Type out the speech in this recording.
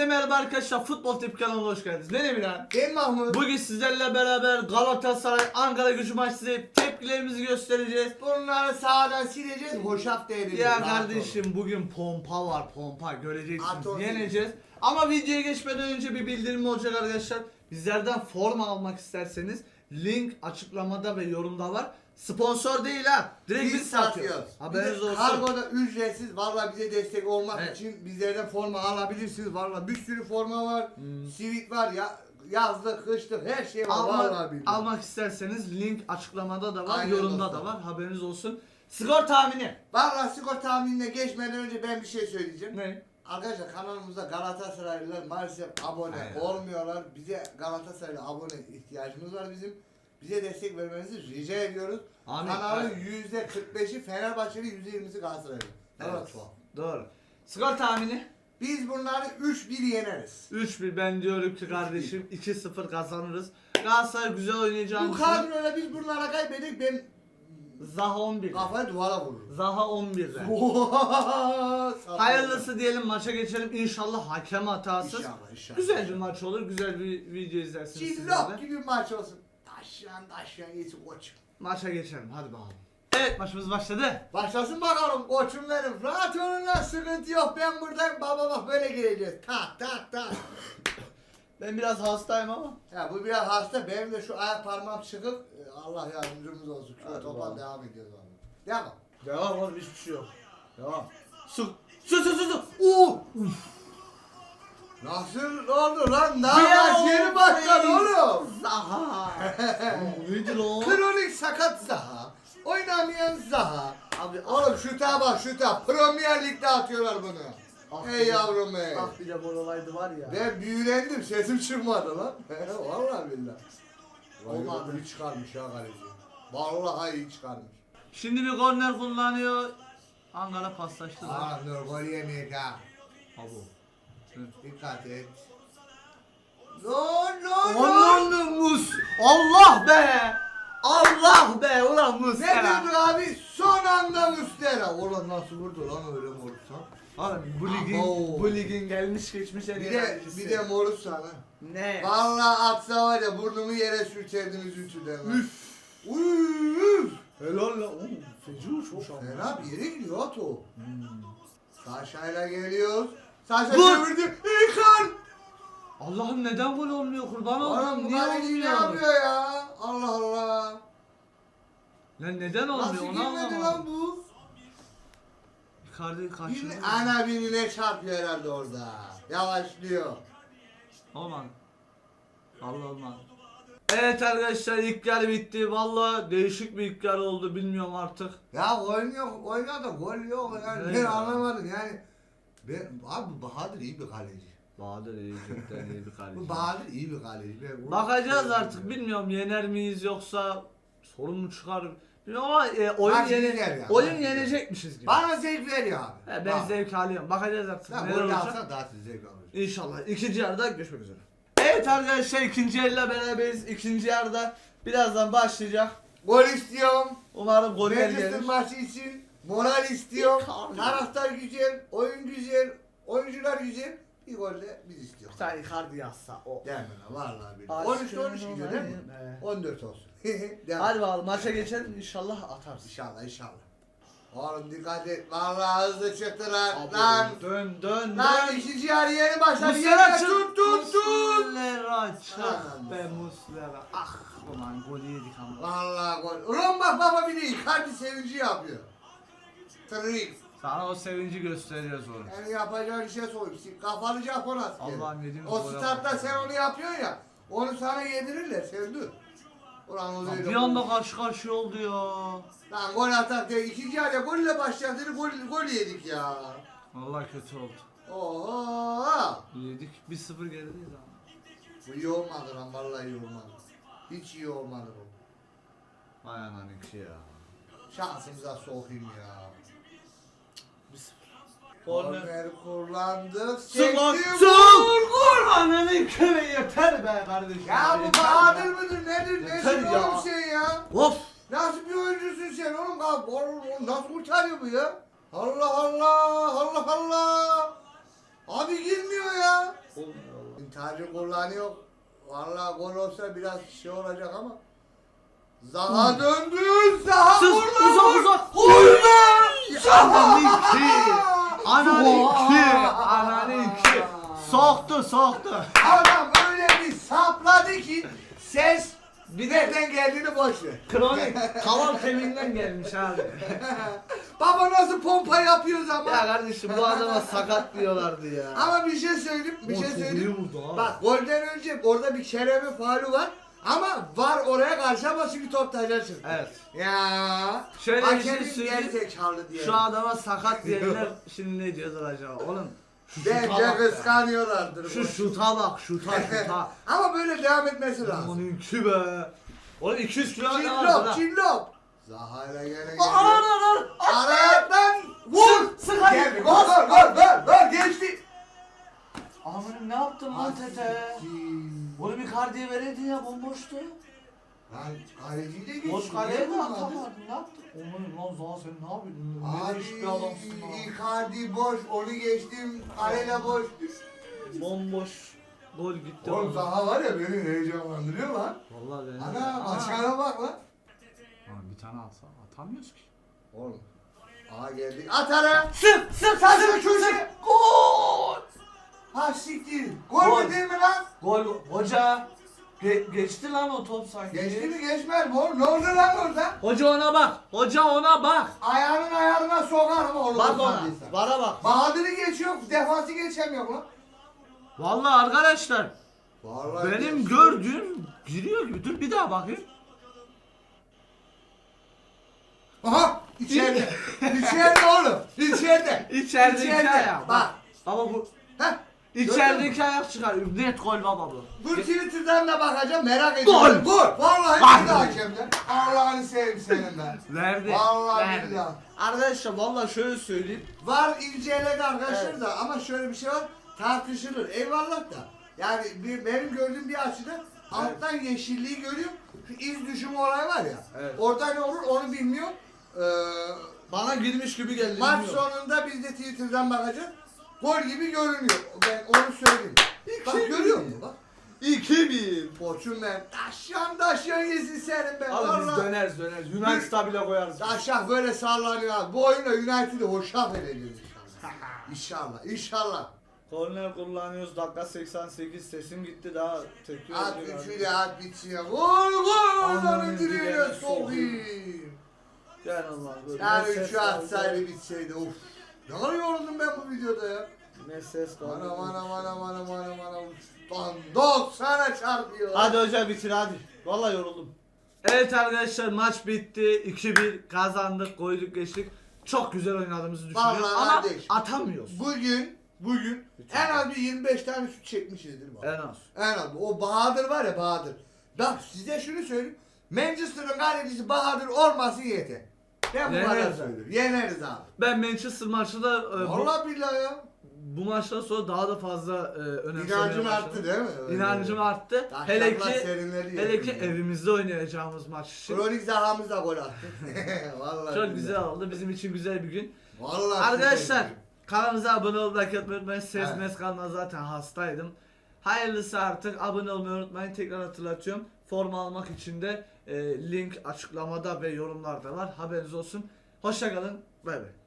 Hepinize merhaba arkadaşlar. Futbol Tip kanalına hoş geldiniz. Ben Emirhan. Ben Mahmut. Bugün sizlerle beraber Galatasaray Ankara gücü maçı izleyip tepkilerimizi göstereceğiz. Bunları sağdan sileceğiz. Hoşaf edeceğiz. Ya kardeşim bugün pompa var pompa göreceksiniz onu. yeneceğiz. Ama videoya geçmeden önce bir bildirim olacak arkadaşlar. Bizlerden forma almak isterseniz link açıklamada ve yorumda var. Sponsor değil ha. Direkt biz, satıyoruz. Haberiniz olsun. Kargoda ücretsiz. Valla bize destek olmak Evet. için bizlerden forma alabilirsiniz. Valla bir sürü forma var. Hmm. Sivit var ya. Yazlık, kışlık her şey var. Valla Almak, billahi. almak isterseniz link açıklamada da var, Aynen yorumda dostum. da var. Haberiniz olsun. Skor tahmini. Valla skor tahminine geçmeden önce ben bir şey söyleyeceğim. Ne? Arkadaşlar kanalımızda Galatasaraylılar maalesef abone Aynen. olmuyorlar. Bize Galatasaraylı abone ihtiyacımız var bizim. Bize destek vermenizi rica ediyoruz. Amin. Kanalın Aynen. %45'i Fenerbahçeli, %20'si Galatasaraylı. Evet. Doğru. Skor tahmini. Biz bunları 3-1 yeneriz. 3-1 ben diyorum ki kardeşim 2-0 kazanırız. Galatasaray güzel oynayacağını Bu kadroyla biz bunlara kaybedip ben Zaha 11. kafayı duvara vururum. Zaha 11'de. Hayırlısı diyelim maça geçelim. İnşallah hakem hatasız. İnşallah inşallah. Güzel bir maç olur. Güzel bir video izlersiniz sizler Cillop de. gibi maç olsun. Taşyan taşyan yesin koçum. Maça geçelim. Hadi bakalım. Evet maçımız başladı. Başlasın bakalım koçum benim. Rahat olun lan sıkıntı yok. Ben buradayım. Baba bak böyle gireceğiz. Tak tak tak. Ben biraz hastayım ama. ya bu biraz hasta. Benim de şu ayak parmağım çıkık. Allah yardımcımız olsun. Şu Hadi topa bakalım. devam ediyoruz abi. Devam. Devam oğlum hiçbir şey yok. Devam. Su. Su su su su. Oo. Nasıl oldu lan? Ne Ya yapar yeni başladı oğlum. Zaha. Neydi lan? Kronik sakat Zaha. Oynamayan Zaha. Abi Oğlum şuta bak şuta. Premier Lig'de atıyorlar bunu. Ah Ey yavrum ey. Ah bir de gol olaydı var ya. Ben büyülendim sesim çıkmadı lan. Vallahi billahi. Olmadı. İyi çıkarmış ya kaleci. Vallahi iyi çıkarmış. Şimdi bir korner kullanıyor. Ankara paslaştı. Aa dur gol yemeyek ha. Abo. Dikkat et. No no no. Aman mus. Allah be. Allah be ulan Ne Muslera. abi? Son anda Mustera. Ulan nasıl vurdu lan öyle vurursa? Abi bu ligin Abo. bu ligin gelmiş geçmiş en Bir iyi de kalecisi. bir de morus sana. ne? Vallahi atsa var ya burnumu yere sürterdiniz üçüden. Üf. Üf. Helal lan. Oğlum, Feci uçmuş ama. Fena bir yere gidiyor at o. Saşa'yla geliyor. Saşa Vur. çevirdi. İlkan. Allah'ım neden gol olmuyor kurban Oğlum oldum. bu Niye kaleci ne olmuyor? yapıyor ya? Allah Allah. Lan neden Nasıl olmuyor onu girmedi lan anlamadım. bu? Icardi kaçırdı. Birine, ana birine çarpıyor herhalde orada. Yavaşlıyor. Olmadı. Allah olmadı. Evet arkadaşlar ilk yarı bitti. Valla değişik bir ilk yarı oldu bilmiyorum artık. Ya oynuyor, oynuyor da gol yok. Yani Evet ben anlamadım yani. Ben, abi Bahadır iyi bir kaleci. Bahadır iyi cidden iyi bir kaleci. Bu Bahadır iyi bir kaleci. Ben Bakacağız artık bilmiyorum yener miyiz yoksa sorun mu çıkar bilmiyorum ama e, oyun, Maç yene, güzel ya, oyun güzel. yenecekmişiz gibi. Bana zevk veriyor abi. He, ben zevk alıyorum. Bakacağız artık Ya neler gol olacak. alsa daha siz zevk alır. İnşallah ikinci yarıda görüşmek üzere. Evet arkadaşlar ikinci yarıyla beraberiz. İkinci yarıda birazdan başlayacak. Gol istiyorum. Umarım Manchester gelir. maçı için moral. Icardi. Taraftar güzel, oyun güzel, oyuncular güzel. Bir gol de biz istiyoruz. Bir tane Icardi yazsa o. Değil mi lan? Vallahi billahi. 13 13 gidiyor değil mi? Evet. 14 olsun. Devam. Hadi bakalım maça geçelim inşallah atarsın. İnşallah inşallah. Oğlum dikkat et. Vallahi hızlı çıktılar. Abi, Lan. Dön dön Lan dön. ikinci yarı yeni başladı. Muslera Yine çık. tut tut tut. Muslera çık Aman. be Muslera. Ah ulan golü yedik ama. Vallahi gol. Ulan bak baba bir de Icardi sevinci yapıyor. Trik. Sana o sevinci gösteriyoruz oğlum. Yani yapacağın işe soyup kafalı Japon askeri. Allah'ım yediğimiz O statta bak. sen onu yapıyorsun ya. Onu sana yedirirler sen dur. Ulan o Bir anda olur. karşı karşıya oldu ya. Lan gol atak diye ikinci yarıya golle başladı gol, gol yedik ya. Vallahi kötü oldu. Oho. Yedik 1-0 gerideyiz ama. Bu iyi olmadı lan vallahi iyi olmadı. Hiç iyi olmadı bu. Vay ananınki ya. Şansımıza sokayım ya. 1-0. Korner kullandık. Sık. Gol ananın köpeği yeter be kardeşim. Ya bu Bahadır mıdır nedir Yeter nesin ya. oğlum sen ya? Of. Nasıl bir oyuncusun sen oğlum? Oğlum, oğlum nasıl kurtarıyor bu ya? Allah Allah Allah Allah. Abi girmiyor ya. sadece kullanıyor. Vallahi gol olsa biraz şey olacak ama. Zaha döndü. Zaha Sız, vurdu. uzak, uzak. Vurdu. Ananı iki. Ananı iki. Ananı iki. Soktu soktu. Adam öyle bir sapladı ki ses bir nereden geldiğini boş ver. Kronik kaval kemiğinden gelmiş abi. Baba nasıl pompa yapıyoruz ama. Ya kardeşim bu adama sakat diyorlardı ya. Ama bir şey söyleyeyim, bir O şey söyleyeyim. Bak golden önce orada bir Kerem'in faulü var. Ama var oraya karşı ama çünkü top taca çıktı. Evet. Ya. Şöyle bir şey Hakemin söyleyeyim. gerizekalı diye. Şu adama sakat diyenler şimdi ne diyorlar acaba? Oğlum şu şuta Bence bak ya. kıskanıyorlardır. Şu şuta bak şuta şuta. ama böyle devam etmesi lazım. İki be. Oğlum 200 kilo ne var Çillop, lan? çillop. Zaha'yla gene Aa, geliyor. Arar arar. Arayattan vur. Sık, hadi. Geldi. Gol gol gol gol gol geçti. Amanım ne yaptın lan tete? Oğlum Icardi'ye vereydin ya bomboştu. Lan kaleci de geçti. Boş kaleye mi atamadın? Ne yaptın? Amanım lan Zaha sen ne yapıyorsun? Ne Abi değişik bir adamsın lan. Icardi boş, onu geçtim. Kaleyle boş. Bomboş. Gol gitti. Oğlum oğlum. Zaha var ya beni heyecanlandırıyor lan. Vallahi ben. Ana Aa. başkana bak lan. Lan bir tane atsa atamıyoruz ki. Oğlum. Aha geldik. At ara. Sık sık Saçma köşe. Gol hoca. Ge- geçti lan o top sanki. Geçti mi geçmez oğlum? Ne oldu lan orada? Hoca ona bak. Hoca ona bak. Ayağının ayarına sokar mı oğlum? Bak ona. Oğlum, Bana bak. Bahadır'ı geçiyor, defansı geçemiyor lan. Vallahi arkadaşlar Vallahi benim geçti. gördüğüm giriyor gibi. Dur bir daha bakayım. Aha içeride. içeride oğlum. İçeride. İçeride. ayak. Bak. Ama bu Heh. İçerideki ayak çıkar. Net gol baba bu. Dur Twitter'dan da bakacağım merak ediyorum. Gol. Gol. Vallahi bir daha hakemden. Allah'ını seveyim senin ben. Verdi. Vallahi verdi. billahi. Arkadaşlar vallahi şöyle söyleyeyim. Var inceledi arkadaşlar Evet. da ama şöyle bir şey var tartışılır. Eyvallah da. Yani bir, benim gördüğüm bir açıdan alttan yeşilliği görüyorum. Şu iz düşümü olay var ya. Evet. Orada ne olur onu bilmiyorum. Ee, Bana girmiş gibi geldi. maç bilmiyorum. sonunda biz de Twitter'dan bakacağız. Gol gibi görünüyor. Ben onu söyleyeyim. Bak İki görüyor bir. musun bak. 2-1. Koçum ben. Taşyan taşyan yesin senin ben. Abi biz Vallahi. döneriz döneriz. United'a bile koyarız. Taşak böyle sallanıyor abi. Bu oyunla United'ı hoşaf edeceğiz inşallah. İnşallah. İnşallah. Korner kullanıyoruz. Dakika 88 sesim gitti daha tekrar At üçüyle at bitsin ya. Gol gol oradan direğine sokayım. Gel Allah böyle. Yani üçü atsaydı bitseydi of. Ne kadar yoruldum ben bu videoda ya. Ne ses kaldı. Anam anam anam anam anam anam. Lan 90'a çarpıyor. Hadi hocam bitir hadi. Vallahi yoruldum. Evet arkadaşlar maç bitti. 2-1 kazandık, koyduk geçtik. Çok güzel oynadığımızı düşünüyorum Vallahi ama kardeş. Bugün atamıyoruz. bugün Lütfen. en az bir 25 tane şut çekmişizdir bak. En az. En az. O Bahadır var ya Bahadır. Bak size şunu söyleyeyim. Manchester'ın kalecisi Bahadır olması yeter. Ben bu kadar Yeneriz. söylüyorum. Yeneriz abi. Ben Manchester maçında e, bu, Vallahi billahi ya. bu maçtan sonra daha da fazla e, önemsemeye İnancım başladım. arttı değil mi? Öyle. İnancım arttı. Taşaklar Hele ki serinleri hele ki yedim evimizde oynayacağımız maç için. Kronik zahamız da gol attı. Vallahi Çok billahi. güzel oldu. Bizim için güzel bir gün. Vallahi Arkadaşlar süper. kanalımıza abone olmayı like atmayı unutmayın. Ses Evet. mes zaten hastaydım. Hayırlısı artık abone olmayı unutmayın. Tekrar hatırlatıyorum. Forma almak için de e, link açıklamada ve yorumlarda var. Haberiniz olsun. Hoşçakalın. Bay bay.